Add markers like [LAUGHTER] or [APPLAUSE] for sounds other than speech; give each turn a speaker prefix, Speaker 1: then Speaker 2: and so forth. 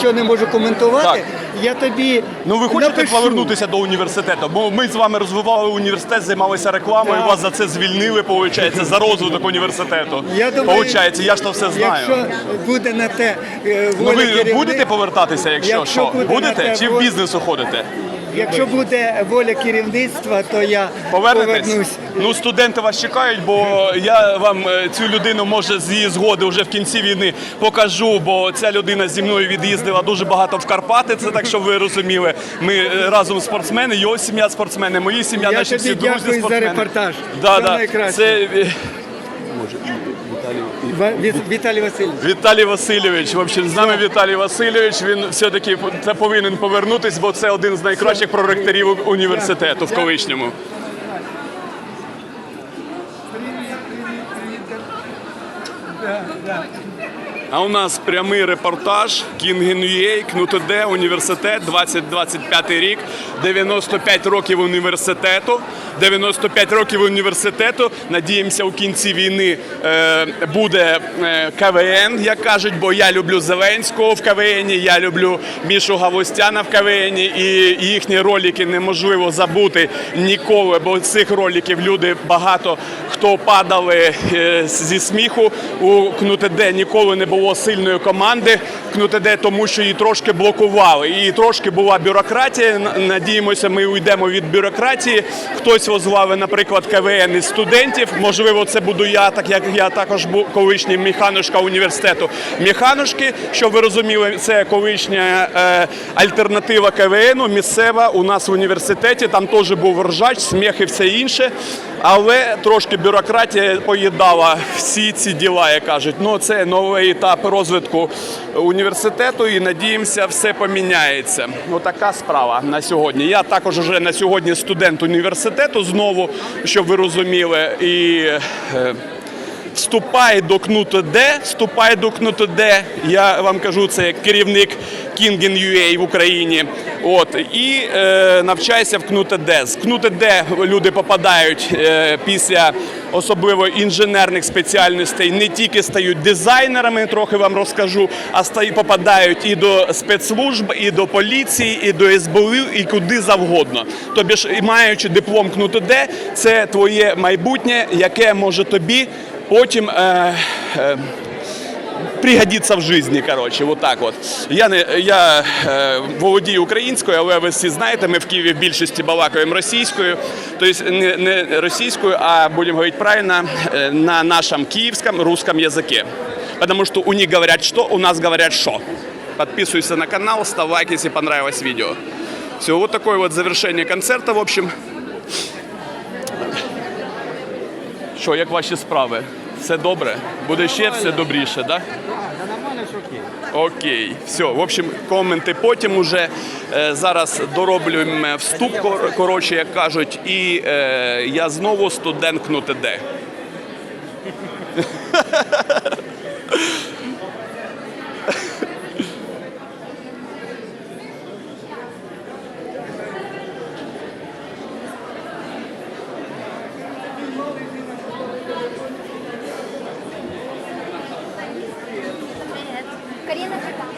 Speaker 1: нічого не можу коментувати.
Speaker 2: Так.
Speaker 1: Я тобі
Speaker 2: Ну ви хочете
Speaker 1: напишу.
Speaker 2: повернутися до університету? Бо ми з вами розвивали університет, займалися рекламою.
Speaker 1: Так.
Speaker 2: Вас за це звільнили, виходить, за розвиток університету.
Speaker 1: Я думаю,
Speaker 2: Получається, я ж то все знаю.
Speaker 1: Якщо буде на те воля
Speaker 2: Ну ви
Speaker 1: керівник,
Speaker 2: будете повертатися, якщо,
Speaker 1: Якщо
Speaker 2: що?
Speaker 1: буде
Speaker 2: Будете
Speaker 1: те
Speaker 2: чи в бізнес уходите?
Speaker 1: Якщо буде воля керівництва, то я
Speaker 2: Повернетесь?
Speaker 1: повернусь.
Speaker 2: Ну, студенти вас чекають, бо я вам е, цю людину може з її згоди вже в кінці війни покажу, бо ця людина зі мною від'їздила дуже багато в Карпати. Це так, щоб ви розуміли. Ми е, разом спортсмени, його сім'я спортсмени, мої сім'я,
Speaker 1: Я
Speaker 2: наші
Speaker 1: тобі
Speaker 2: всі друзі
Speaker 1: дякую за
Speaker 2: спортсмени.
Speaker 1: репортаж.
Speaker 2: Да,
Speaker 1: Все
Speaker 2: да.
Speaker 1: найкраще.
Speaker 2: Це е,
Speaker 1: Віталій Васильович.
Speaker 2: Віталій Васильович. В общем, з нами Віталій Васильович. Він все-таки повинен повернутись, бо це один з найкращих проректорів університету в колишньому. А у нас прямий репортаж Кінгенюєй, КНУТД, університет, 2025 рік, 95 років університету. 95 років університету. Надіємося, у кінці війни е, буде е, КВН, як кажуть, бо я люблю Зеленського в КВН, я люблю Мішу Гавостяна в КВН, і їхні ролики неможливо забути ніколи, бо цих роликів люди багато хто падали е, зі сміху. У КНУТД ніколи не було сильної команди КНУТД, тому що її трошки блокували. І трошки була бюрократія. Надіємося, ми уйдемо від бюрократії. Хтось возглавив, наприклад, КВН із студентів. Можливо, це буду я, так як я також був колишній механушка університету механушки. Щоб ви розуміли, це колишня е, альтернатива КВНу, місцева у нас в університеті. Там теж був ржач, сміх і все інше. Але трошки бюрократія поїдала всі ці діла, як кажуть. Ну це новий етап розвитку університету, і надіємося, все поміняється. Отака справа на сьогодні. Я також вже на сьогодні студент університету знову, щоб ви розуміли. І е, Вступай до КНУТД, вступай до КНУТД. Я вам кажу, це як керівник Kingen UA в Україні. От і е, навчайся в КНУТД. З КНУТД люди попадають е, після особливо інженерних спеціальностей, не тільки стають дизайнерами, трохи вам розкажу, а стають попадають і до спецслужб, і до поліції, і до СБУ, і куди завгодно. Тобі ж, маючи диплом КНУТД, це твоє майбутнє, яке може тобі потім. Е, е, Пригодиться в житті, коротше, вот так от. Я не я е, володію українською, але ви всі знаєте, ми в Києві в більшості балакаємо російською, тобто не, не російською, а будемо говорити правильно е, на нашому київському русском языке. Потому что у них говорят что, у нас говорят что. Подписывайся на канал, ставь лайк, если понравилось видео. Все, вот такое вот завершение концерта, в общем. Що, як ваші справи? Все добре? Буде ще все добріше, так? Да? Окей, все. В общем, коменти потім уже. Е, зараз дороблюємо вступ, кор- коротше, як кажуть, і е, я знову студент КНУТД. [LAUGHS] 真的是吧